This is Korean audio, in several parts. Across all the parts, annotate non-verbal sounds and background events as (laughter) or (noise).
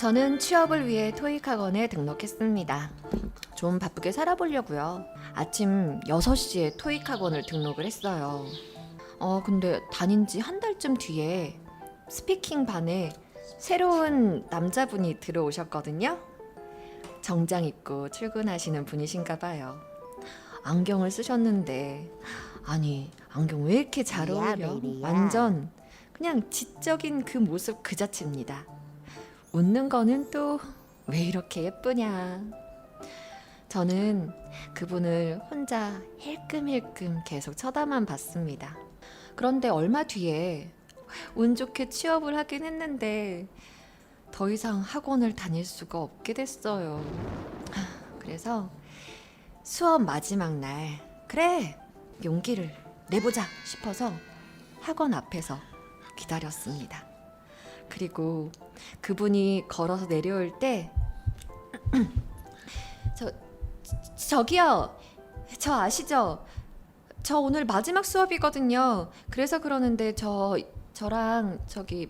저는 취업을 위해 토익 학원에 등록했습니다. 좀 바쁘게 살아보려고요. 아침 6시에 토익 학원을 등록을 했어요. 어, 근데 다닌 지 한 달쯤 뒤에 스피킹 반에 새로운 남자분이 들어오셨거든요. 정장 입고 출근하시는 분이신가 봐요. 안경을 쓰셨는데 아니 안경 왜 이렇게 잘 야, 어울려? 완전 그냥 지적인 그 모습 그 자체입니다. 웃는 거는 또 왜 이렇게 예쁘냐? 저는 그분을 혼자 힐끔힐끔 계속 쳐다만 봤습니다. 그런데 얼마 뒤에 운 좋게 취업을 하긴 했는데 더 이상 학원을 다닐 수가 없게 됐어요. 그래서 수업 마지막 날 그래 용기를 내보자 싶어서 학원 앞에서 기다렸습니다. 그리고 그분이 걸어서 내려올 때 (clears throat) 저, 저기요 저 아시죠? 저 오늘 마지막 수업이거든요. 그래서 그러는데 저 저랑 저기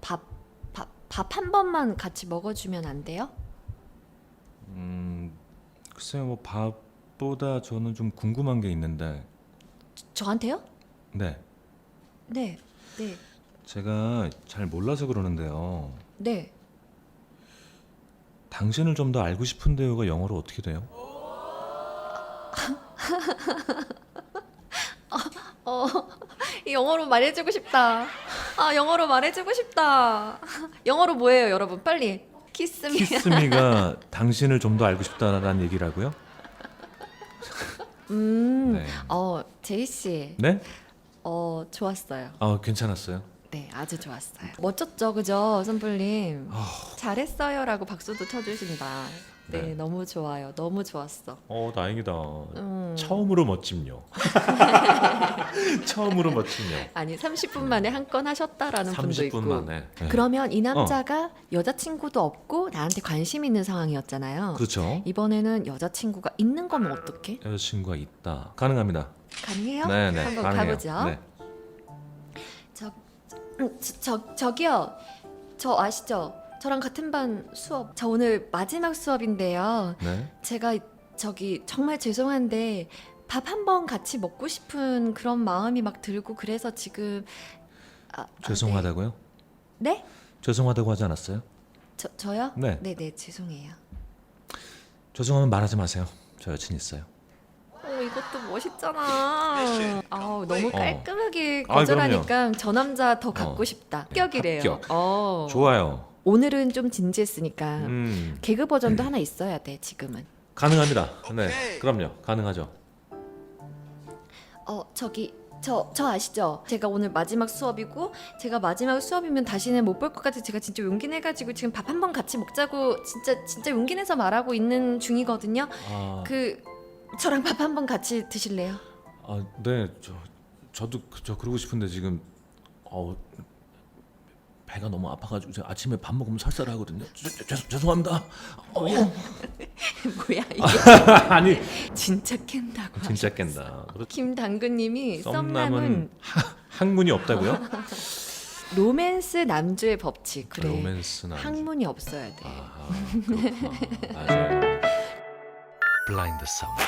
밥 밥 밥 한 번만 같이 먹어 주면 안 돼요? 음, 글쎄요, 뭐 밥보다 저는 좀 궁금한 게 있는데, 저, 저한테요? 네, 네, 네, 제가 잘 몰라서 그러는데요. 네. 당신을 좀 더 알고 싶은데요가 영어로 어떻게 돼요? (laughs) 어, 영어로 말해주고 싶다. 아, 영어로 말해주고 싶다. 영어로 뭐예요, 여러분? 빨리. 키스미. 키스미가 당신을 좀 더 알고 싶다라는 얘기라고요? 음, (laughs) 네. 어, 제이 씨, 네? 어, 좋았어요. 아, 괜찮았어요. 네, 아주 좋았어요. 멋졌죠, 그죠, 선불님? 아. 잘했어요라고 박수도 쳐주신다. 네, 네. 너무 좋아요. 너무 좋았어. 어, 다행이다. 음. 처음으로 멋짐요. (laughs) 처음으로 멋짐요. 아니, 30분 만에 한 건 하셨다라는 분도 있고. 30분 만에. 네. 그러면 이 남자가 여자친구도 없고 나한테 관심 있는 상황이었잖아요. 그렇죠. 이번에는 여자친구가 있는 거면 어떡해? 여자친구가 있다. 가능합니다. 가능해요? 네, 네. 한번 가능해요. 가보죠. 네. 저, 음, 저, 저 저기요. 저 아시죠? 저랑 같은 반 수업. 저 오늘 마지막 수업인데요. 네. 제가 저기 정말 죄송한데 밥 한 번 같이 먹고 싶은 그런 마음이 막 들고 그래서 지금 아, 아, 죄송하다고요? 네? 네? 죄송하다고 하지 않았어요? 저 저요? 네. 네, 네, 죄송해요. 죄송하면 말하지 마세요. 저 여친 있어요. 어, 이것도 멋있잖아. 아우, 너무 어. 깔끔하게 아, 거절하니까 저 남자 더 갖고 어. 싶다. 네, 합격이래요. 합격. 어. 좋아요. 오늘은 좀 진지했으니까 음, 개그 버전도 하나 있어야 돼 지금은. 가능합니다. 네, 그럼요. 가능하죠. 어 저기 저 저 아시죠? 제가 오늘 마지막 수업이고 제가 마지막 수업이면 다시는 못 볼 것 같아. 제가 진짜 용기 내가지고 지금 밥 한 번 같이 먹자고 진짜 진짜 용기 내서 말하고 있는 중이거든요. 아, 그 저랑 밥 한번 같이 드실래요? 아, 네, 저 저도 그- 저 그러고 싶은데 지금 어 배가 너무 아파 가지고 제가 아침에 밥 먹으면 설사하거든요. 죄송 죄송합니다. 어, 뭐야 (laughs) 이게 (laughs) 아니 진짜 깬다고. 진짜 깬다. 김당근님이 썸남은 학문이 없다고요? (laughs) 로맨스 남주의 법칙 그래. 로맨스나 학문이 없어야 돼. 아, 그렇구나. 맞아요. 블라인드 사운드.